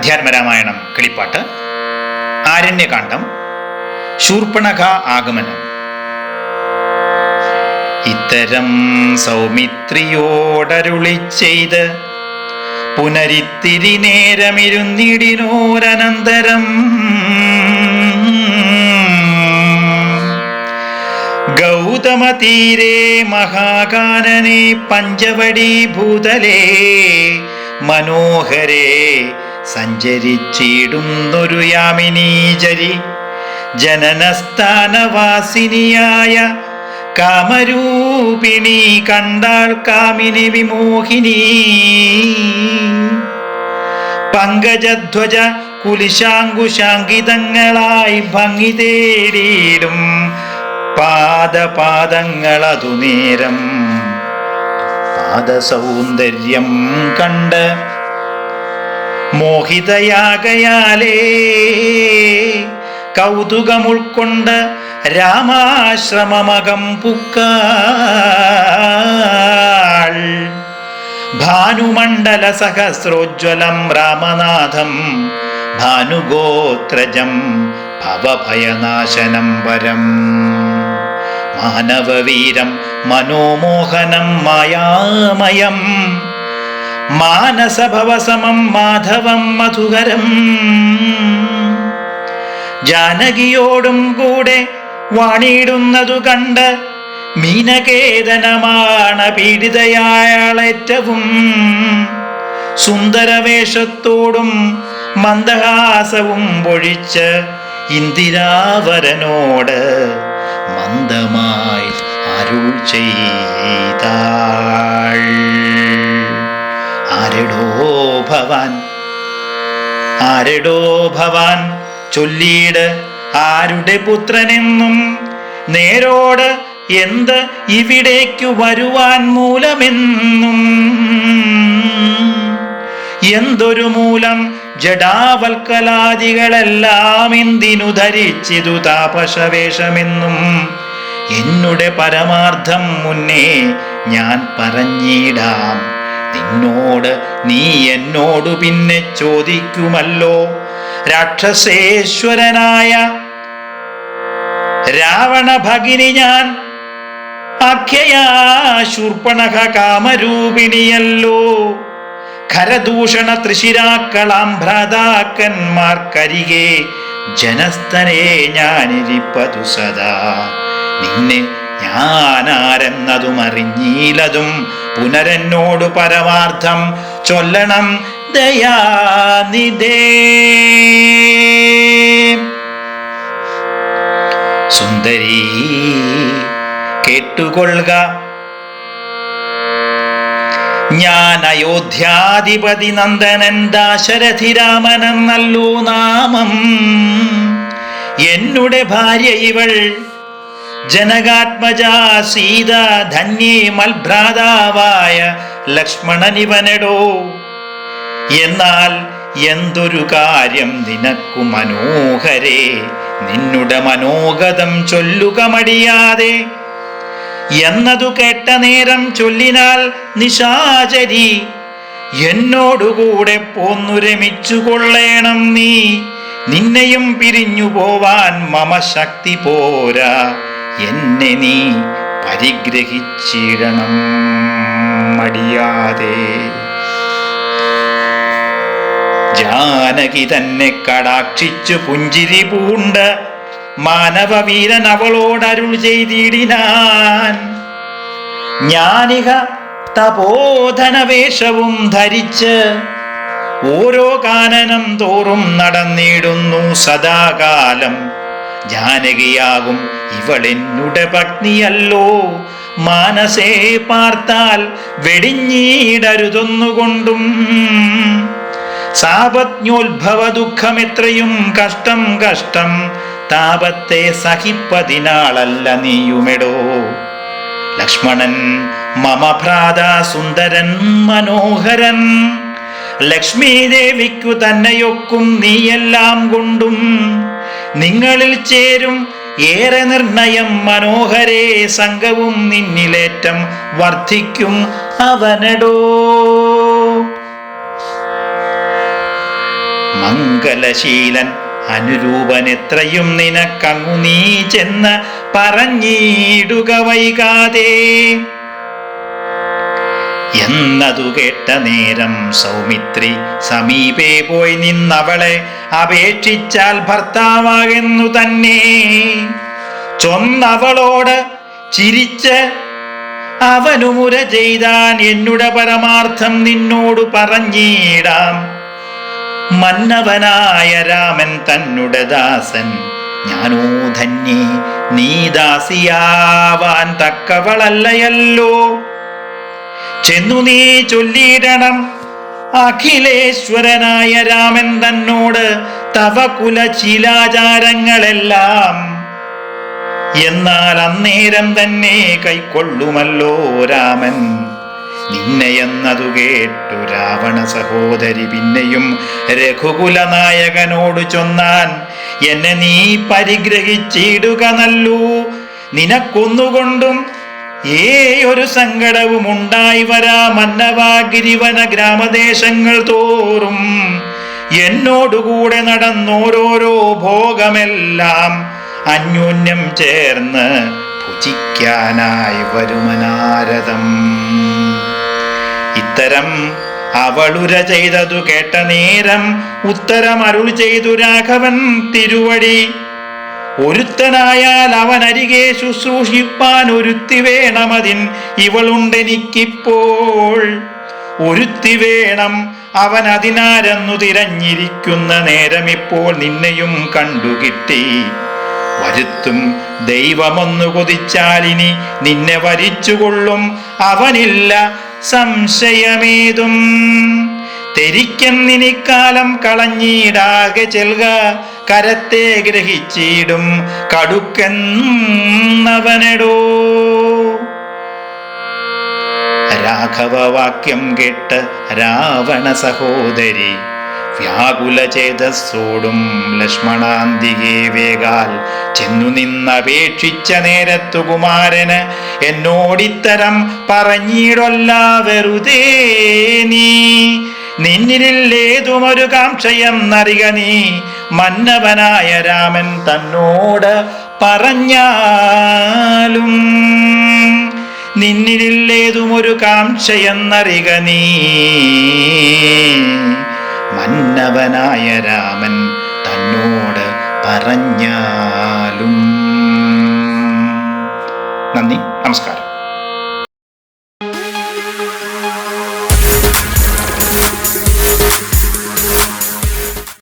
അധ്യാത്മരാമായണം കിളിപ്പാട്ട് ആരണ്യകാന്ഡം ശൂർപ്പണഖ ആഗമനം. ഇത്തരം സൗമിത്രിയോടരുളി ചെയ്ത് പുനരിത്തിരി നേരമിരുന്നിടിനോരനന്തരം ഗൗതമ തീരെ മഹാകാനനെ പഞ്ചവടി ഭൂതലേ മനോഹരേ സഞ്ചരിച്ചിടുന്നൊരു യാമിനീചരി ജനനസ്ഥാനവാസിനിയായ കാമരൂപിണി കണ്ടാൾ കാമിനി വിമോഹിനി. പങ്കജധ്വജ കുലിശാങ്കുശാങ്കിതങ്ങളായി ഭംഗി തേടിയിടും പാദപാദങ്ങളതു പാദസൗന്ദര്യം കണ്ട് മോഹിതയാകയാലേ. കൗതുകമുൾക്കൊണ്ട് രാമാശ്രമമകം പുക്കാൾ. ഭാനുമണ്ഡല സഹസ്രോജ്വലം രാമനാഥം ഭാനുഗോത്രജം ഭവഭയനാശനം വരം. മാനവവീരം മനോമോഹനം മായാമയം മാനസഭവസമം മാധവം മധുകരം. ജാനകിയോടും കൂടെ വാണിയിടുന്നതു കണ്ട് മീനകേതനമാണ് പീഡിതയാളേറ്റവും. സുന്ദരവേഷത്തോടും മന്ദഹാസവും പൊഴിച്ച് ഇന്ദിരാവരനോട് മന്ദമായി അരുൾ ചെയ്താൾ. ആരെടോ ഭവാൻ? ആരെടോ ഭവാൻ? ചൊല്ലിയിട് ആരുടെ പുത്രനെന്നും നേരോട് എന്ത് ഇവിടേക്കു വരുവാൻ മൂലമെന്നും. എന്തൊരു മൂലം ജഡാവൽക്കലാദികളെല്ലാം എന്തിനു ധരിച്ചിതു താപശവേഷമെന്നും എന്നുടെ പരമാർത്ഥം മുന്നേ ഞാൻ പറഞ്ഞിടാം. നിന്നോട് നീ എന്നോടു പിന്നെ ചോദിക്കുമല്ലോ. രാക്ഷസേശ്വരനായ രാവണ ഭഗിനി ഞാൻ അഖ്യയാശൂർപ്പണക കാമരൂപിണിയല്ലോ ഖരദൂഷണ തൃശിരാക്കളാം ഭ്രാതാക്കന്മാർക്കരികെ ജനസ്ഥനെ ഞാനിരിപ്പതു സദാ. നിന്നെ ഞാനാരെന്നതും അറിഞ്ഞീലതും പുനരെന്നോടു പരമാർത്ഥം ചൊല്ലണം ദയാനിധേ. സുന്ദരി കേട്ടുകൊള്ളുക. ഞാൻ അയോധ്യാധിപതി നന്ദനൻ ദാശരഥി രാമനെന്നല്ലോ നാമം. എന്നുടെ ഭാര്യ ഇവൾ ജനകാത്മജ സീത ധന്യേ മൽഭ്രാതാവായ ലക്ഷ്മണനിവനെടോ. എന്നാൽ എന്തൊരു കാര്യം നിനക്കു മനോഹരേ നിന്നുടെ മനോഗതം ചൊല്ലുക മടിയാതെ. എന്നതു കേട്ട നേരം ചൊല്ലിനാൽ നിശാചരി എന്നോടുകൂടെ പോന്നു രമിച്ചു കൊള്ളേണം നീ. നിന്നെയും പിരിഞ്ഞു പോവാൻ മമ ശക്തി പോരാ. എന്നെ നീ പരിഗ്രഹിച്ചിടണം മടിയാതെ. ജാനകി തന്നെ കടാക്ഷിച്ചു പുഞ്ചിരി പൂണ്ട് മാനവവീരൻ അവളോടരുൾ ചെയ്തിടിനാൻ. ജ്ഞാനിക തപോധനവേഷവും ധരിച്ച് ഓരോ കാനനം തോറും നടന്നിടുന്നു സദാകാലം. ജാനകിയാകും ഇവളെന്നുടെ പത്നിയല്ലോ. മാനസേ പാർത്താൽ വെടിഞ്ഞീടരുതൊന്നുകൊണ്ടും. സാപജ്ഞോത്ഭവ ദുഃഖം എത്രയും കഷ്ടം കഷ്ടം താപത്തെ സഹിപ്പതിനാളല്ല നീയുമെടോ. ലക്ഷ്മണൻ മമ ഭ്രാത സുന്ദരൻ മനോഹരൻ ലക്ഷ്മീദേവിക്കു തന്നെയൊക്കും നീയെല്ലാം കൊണ്ടും. നിങ്ങളിൽ ചേരും ഏറെ നിർണയം മനോഹരേ സംഘവും നിന്നിലേറ്റം വർദ്ധിക്കും അവനടോ. മംഗലശീലൻ അനുരൂപൻ എത്രയും നിനക്കങ്ങു നീ ചെന്ന് പറഞ്ഞിടുക വൈകാതെ. എന്നതു കേട്ട നേരം സൗമിത്രി സമീപേ പോയി നിന്നവളെ അപേക്ഷിച്ചാൽ ഭർത്താവാകുന്നു തന്നെ. ചൊന്നവളോട് ചിരിച്ച് അവനുമുര ചെയ്താൻ എന്നുടെ പരമാർത്ഥം നിന്നോട് പറഞ്ഞിടാം. മന്നവനായ രാമൻ തന്നുടെ ദാസൻ ഞാനോ ധന്യേ നീ ദാസിയാവാൻ തക്കവളല്ലയല്ലോ. ചെന്നു നീ ചൊല്ലിയിടണം അഖിലേശ്വരനായ രാമൻ തന്നോട് തവകുല ശിലാചാരങ്ങളെല്ലാം എന്നാൽ അന്നേരം തന്നെ കൈക്കൊള്ളുമല്ലോ രാമൻ. നിന്നെ എന്നതു കേട്ടു രാവണ സഹോദരി പിന്നെയും രഘുകുല നായകനോട് ചൊന്നാൻ എന്നെ നീ പരിഗ്രഹിച്ചിടുക നല്ലൂ. നിനക്കൊന്നുകൊണ്ടും ഏയൊരു സങ്കടവും ഉണ്ടായി വരാ മന്നവാഗിരിവന ഗ്രാമദേശങ്ങൾ തോറും. എന്നോടുകൂടെ നടന്നോരോരോ ഭോഗമെല്ലാം അന്യോന്യം ചേർന്ന് ഭുജിക്കാനായി വരുമനാരദം ഇത്തരം അവളുര ചെയ്തതു കേട്ട നേരം ഉത്തരം അരുൾ ചെയ്തു രാഘവൻ തിരുവടി. ഒരുത്തനായാൽ അവൻ അരികെ ശുശ്രൂഷിപ്പാൻ ഒരുത്തി വേണമതിൻ. ഇവളുണ്ടെനിക്കിപ്പോൾ. ഒരുത്തി വേണം അവൻ അതിനാരെന്നു തിരഞ്ഞിരിക്കുന്ന നേരം ഇപ്പോൾ നിന്നെയും കണ്ടുകിട്ടി വരുത്തും ദൈവമൊന്നു കൊതിച്ചാലിനി നിന്നെ വരിച്ചുകൊള്ളും. അവനില്ല സംശയമേതും. തെരിക്കെന്നിനിക്കാലം കളഞ്ഞീടാകെ ചെൽക. കരത്തെ ഗ്രഹിച്ചിടും. കടുക്കെന്നവനെടോ രാഘവവാക്യം കേട്ട് രാവണ സഹോദരി വ്യാകുല ചേതസ്സോടും ലക്ഷ്മണാന്തികെ വേഗാൽ ചെന്നു നിന്നപേക്ഷിച്ച നേരത്തു കുമാരന് എന്നോടിത്തരം പറഞ്ഞിടൊല്ല വെറുതേ നീ. നിന്നിലേതുമൊരു കാംക്ഷയെന്നറിക നീ. മന്നവനായ രാമൻ തന്നോട് പറഞ്ഞാലും നിന്നിലേതുമൊരു കാംക്ഷയെന്നറിക നീ. മന്നവനായ രാമൻ തന്നോട് പറഞ്ഞാലും